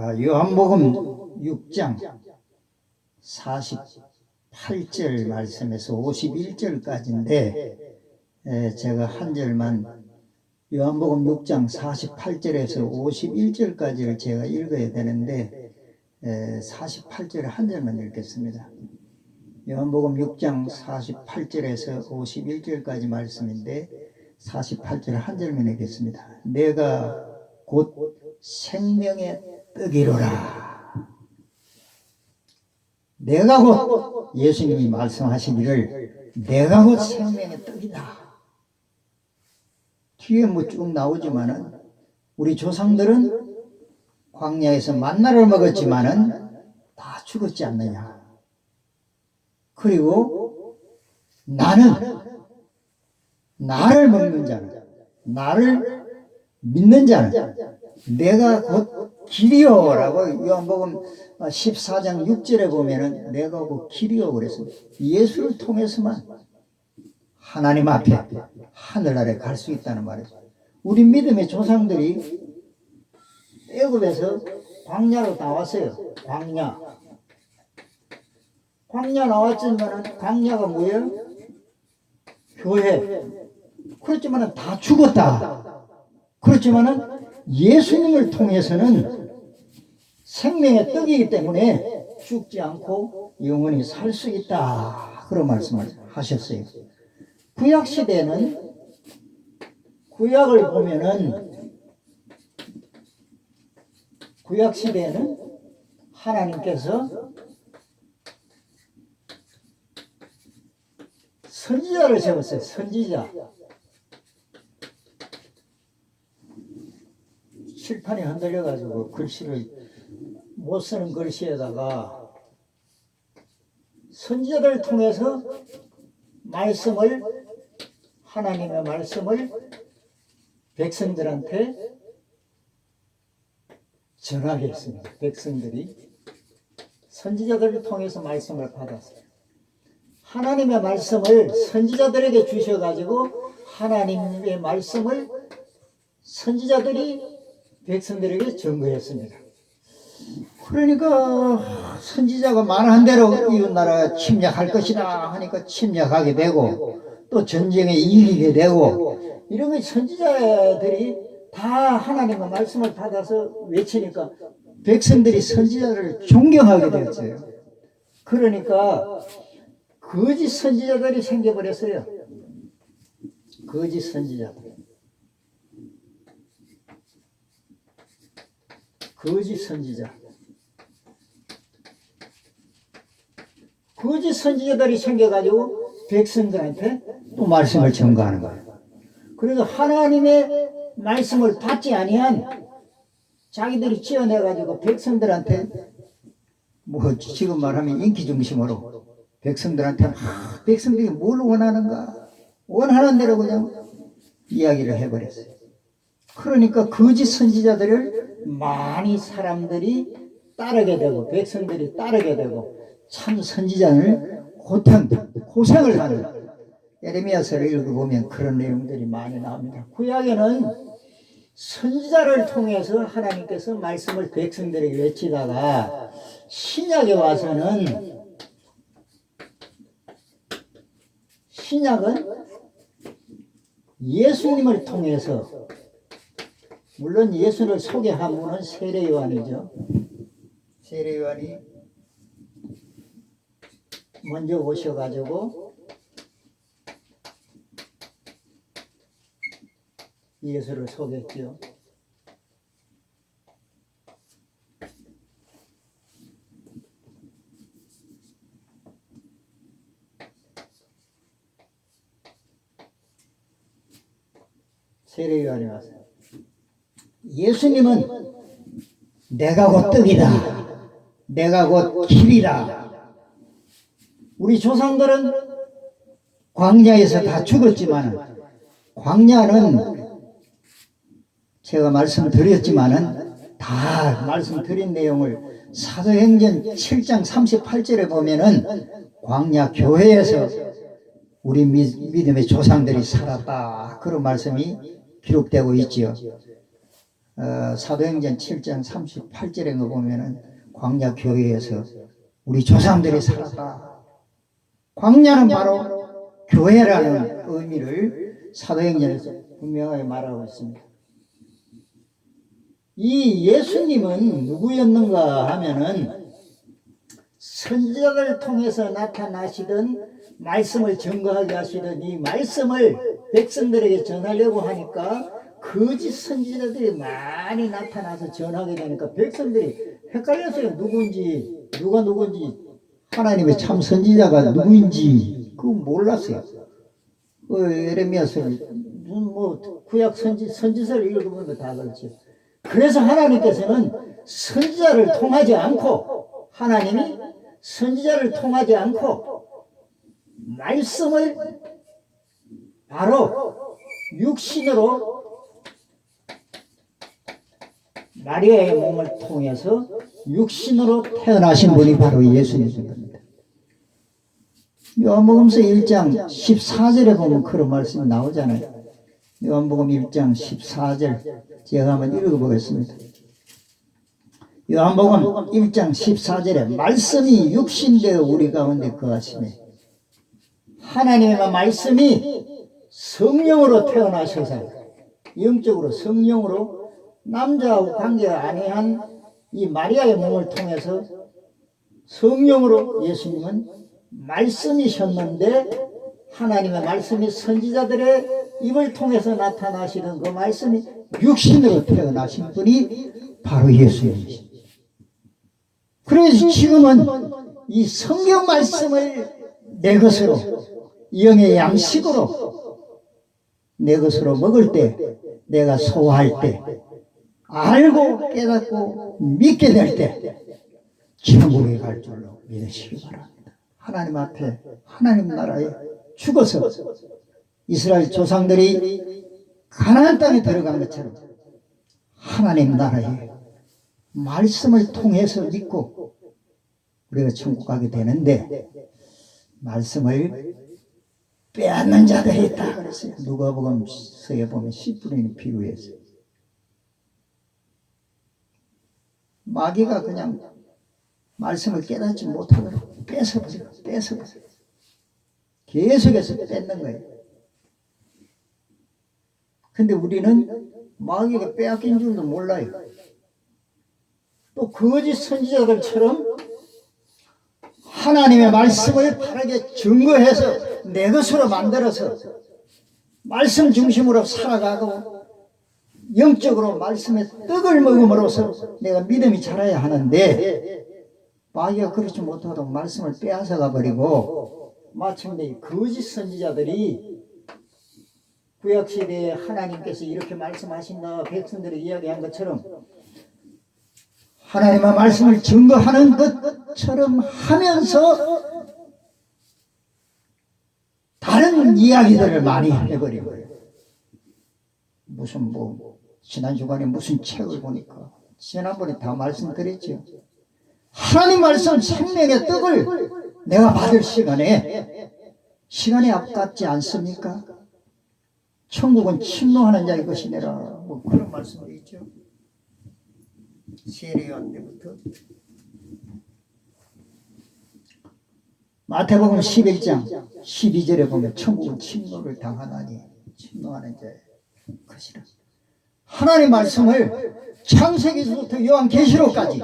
아, 요한복음 6장 48절 말씀에서 51절까지인데 제가 한 절만 요한복음 6장 48절에서 51절까지를 제가 읽어야 되는데 48절 한 절만 읽겠습니다. 요한복음 6장 48절에서 51절까지 말씀인데 48절 한 절만 읽겠습니다. 내가 곧 생명의 떡이로라. 내가 곧 예수님이 말씀하시기를 내가 곧 생명의 떡이다. 뒤에 뭐 쭉 나오지만은 우리 조상들은 광야에서 만나를 먹었지만은 다 죽었지 않느냐. 그리고 나는 나를 먹는 자는 나를 믿는 자는 내가 곧 길이요라고 요한복음 14장 6절에 보면은 내가 곧 길이요 그랬습니다. 예수를 통해서만 하나님 앞에 하늘나라에 갈 수 있다는 말이죠. 우리 믿음의 조상들이 애굽에서 광야로 나왔어요. 광야. 광야 나왔지만은 광야가 뭐예요? 교회. 그렇지만은 다 죽었다. 그렇지만은 예수님을 통해서는 생명의 떡이기 때문에 죽지 않고 영원히 살 수 있다. 그런 말씀을 하셨어요. 구약 시대는 구약을 보면은 구약 시대에는 하나님께서 선지자를 세웠어요. 선지자. 칠판이 흔들려가지고 글씨를 못 쓰는 글씨에다가 선지자를 통해서 말씀을 하나님의 말씀을 백성들한테 전하게 했습니다. 백성들이 선지자들을 통해서 말씀을 받았어요. 하나님의 말씀을 선지자들에게 주셔가지고 하나님의 말씀을 선지자들이 백성들에게 전거했습니다. 그러니까 선지자가 말한 대로 이웃 나라 침략할 것이다 하니까 침략하게 되고 또 전쟁에 이기게 되고 이런 거 선지자들이 다 하나님의 말씀을 받아서 외치니까 백성들이 선지자를 존경하게 되었어요. 그러니까 거짓 선지자들이 생겨버렸어요. 거짓 선지자들. 거짓 선지자. 거짓 선지자들이 생겨가지고 백성들한테 또 말씀을 전가하는 거예요. 그래서 하나님의 말씀을 받지 아니한 자기들이 지어내가지고 백성들한테 뭐 지금 말하면 인기 중심으로 백성들한테 막 백성들이 뭘 원하는가 원하는 대로 그냥 이야기를 해버렸어요. 그러니까 거짓 선지자들을 많이 사람들이 따르게 되고 백성들이 따르게 되고 참 선지자를 고통, 고생을 하는 에레미야서를 읽어보면 그런 내용들이 많이 나옵니다. 구약에는 선지자를 통해서 하나님께서 말씀을 백성들에게 외치다가 신약에 와서는 신약은 예수님을 통해서 물론 예수를 소개한 분은 세례 요한이죠. 세례 요한이 먼저 오셔가지고 예수를 소개했죠. 세례 요한이 왔어요. 예수님은 내가 곧 떡이다. 내가 곧 길이다. 우리 조상들은 광야에서 다 죽었지만 광야는 제가 말씀드렸지만은 다 말씀드린 내용을 사도행전 7장 38절에 보면은 광야 교회에서 우리 믿음의 조상들이 살았다 그런 말씀이 기록되고 있지요. 어, 사도행전 7장 38절에 거 보면은 광야 교회에서 우리 조상들이 살았다. 광야는 바로 교회라는 의미를 사도행전에서 분명하게 말하고 있습니다. 이 예수님은 누구였는가 하면은 선지자를 통해서 나타나시던 말씀을 증거하게 하시던 이 말씀을 백성들에게 전하려고 하니까 거짓 선지자들이 많이 나타나서 전하게 되니까 백성들이 헷갈렸어요. 누구인지 누가 누구인지 하나님의 참 선지자가 누구인지 그거 몰랐어요. 어, 에레미야서 뭐 구약 선지 선지서를 읽어보면 다 그렇죠. 그래서 하나님께서는 선지자를 통하지 않고 하나님이 선지자를 통하지 않고 말씀을 바로 육신으로 마리아의 몸을 통해서 육신으로 태어나신 분이 바로 예수님인 겁니다. 요한복음서 1장 14절에 보면 그런 말씀이 나오잖아요. 요한복음 1장 14절 제가 한번 읽어보겠습니다. 요한복음 1장 14절에 말씀이 육신되어 우리 가운데 거하시네 하나님의 말씀이 성령으로 태어나셔서 영적으로 성령으로 남자하고 관계가 아니한 이 마리아의 몸을 통해서 성령으로 예수님은 말씀이셨는데 하나님의 말씀이 선지자들의 입을 통해서 나타나시는 그 말씀이 육신으로 태어나신 분이 바로 예수님이십니다. 그래서 지금은 이 성경 말씀을 내 것으로 영의 양식으로 내 것으로 먹을 때 내가 소화할 때 알고 깨닫고 믿게 될 때 천국에 갈 줄로 믿으시기 바랍니다. 하나님 앞에 하나님 나라에 죽어서 이스라엘 조상들이 가나안 땅에 들어간 것처럼 하나님 나라에 말씀을 통해서 믿고 우리가 천국 가게 되는데 말씀을 빼앗는 자들이 있다 그랬어요. 누가복음서에 보면 씨 뿌리는 비유에서 마귀가 그냥 말씀을 깨닫지 못하도록 뺏어버려, 뺏어버려. 계속해서 뺏는 거예요. 근데 우리는 마귀가 빼앗긴 줄도 몰라요. 또 거짓 선지자들처럼 하나님의 말씀을 바르게 증거해서 내 것으로 만들어서 말씀 중심으로 살아가고 영적으로 말씀의 떡을 먹음으로써 내가 믿음이 자라야 하는데 마귀가 그렇지 못하도록 말씀을 빼앗아가 버리고 마침내 거짓 선지자들이 구약 시대에 하나님께서 이렇게 말씀하신다 백성들이 이야기한 것처럼 하나님의 말씀을 증거하는 것처럼 하면서 다른 이야기들을 많이 해버린 거예요. 무슨 뭐 지난 주간에 무슨 책을 보니까 지난번에 다 말씀드렸죠. 하나님 말씀 생명의 떡을 내가 받을 시간에 시간이 아깝지 않습니까? 천국은 침노하는 자의 것이니라 뭐 그런 말씀이 있죠. 세례요한 때부터 마태복음 11장 12절에 보면 천국은 침노를 당하나니 침노하는 것이라. 하나님 말씀을 창세기부터 요한계시록까지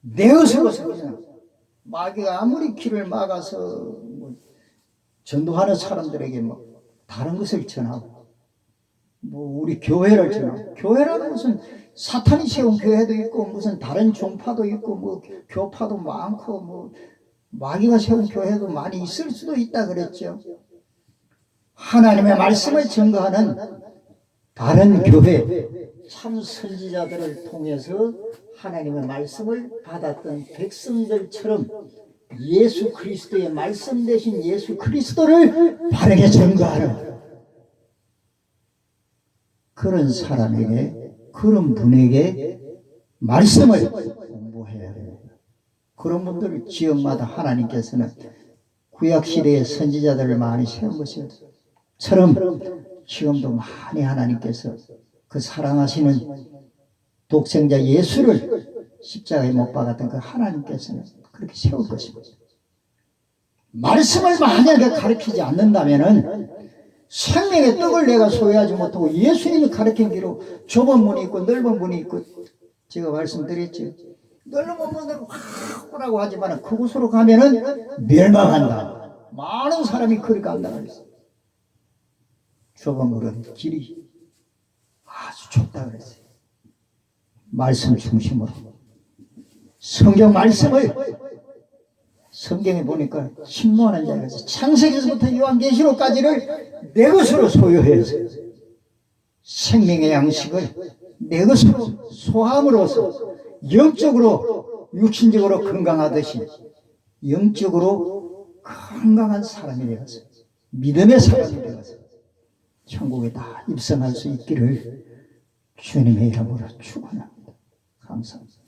내 것으로 생각하 마귀가 아무리 길을 막아서 뭐 전도하는 사람들에게 뭐 다른 것을 전하고 뭐 우리 교회를 전하고 교회라는 무슨 사탄이 세운 교회도 있고 무슨 다른 종파도 있고 뭐 교파도 많고 뭐 마귀가 세운 교회도 많이 있을 수도 있다 그랬죠. 하나님의 말씀을 증거하는 다른 교회 참 선지자들을 통해서 하나님의 말씀을 받았던 백성들처럼 예수 그리스도의 말씀 대신 예수 그리스도를 바르게 증거하는 그런 사람에게 그런 분에게 말씀을 공부해야 돼요. 그런 분들 지역마다 하나님께서는 구약 시대의 선지자들을 많이 세운 것처럼 지금도 많이 하나님께서 그 사랑하시는 독생자 예수를 십자가에 못 박았던 그 하나님께서는 그렇게 세울 것입니다. 말씀을 만약에 가르치지 않는다면은 생명의 떡을 내가 소유하지 못하고 예수님이 가르친 대로 좁은 문이 있고 넓은 문이 있고 제가 말씀드렸죠. 넓은 문으로 확 오라고 하지만 그곳으로 가면은 멸망한다. 많은 사람이 그리 간다고 그랬어요. 좁은 문은 길이 아주 좁다 그랬어요. 말씀 중심으로 성경 말씀을 성경에 보니까 침노하는 자가. 창세기에서부터 요한계시록까지를 내 것으로 소유해서 생명의 양식을 내 것으로 소함으로써 영적으로 육신적으로 건강하듯이 영적으로 건강한 사람이 되어서 믿음의 사람이 되어서 천국에 다 입성할 수 있기를 주님의 이름으로 축원합니다. 감사합니다.